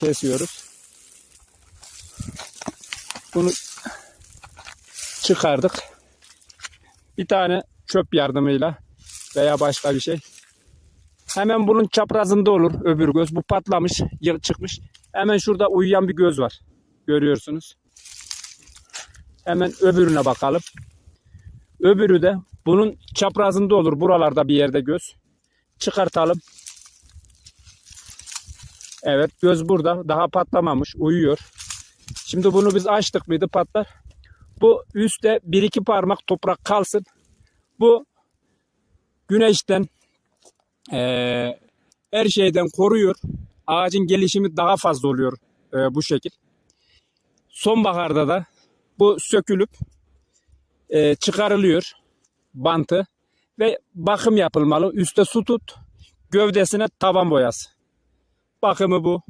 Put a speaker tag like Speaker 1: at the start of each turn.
Speaker 1: kesiyoruz. Bunu çıkardık. Bir tane çöp yardımıyla veya başka bir şey. Hemen bunun çaprazında olur öbür göz. Bu patlamış, çıkmış. Hemen şurada uyuyan bir göz var. Görüyorsunuz. Hemen öbürüne bakalım. Öbürü de bunun çaprazında olur. Buralarda bir yerde göz. Çıkartalım. Evet göz burada. Daha patlamamış. Uyuyor. Şimdi bunu biz açtık mıydı patlar. Bu üstte bir iki parmak toprak kalsın. Bu güneşten eee, her şeyden koruyor. Ağacın gelişimi daha fazla oluyor eee, bu şekil. Sonbaharda da bu sökülüp eee, çıkarılıyor bantı ve bakım yapılmalı. Üste su tut, gövdesine taban boyası. Bakımı bu.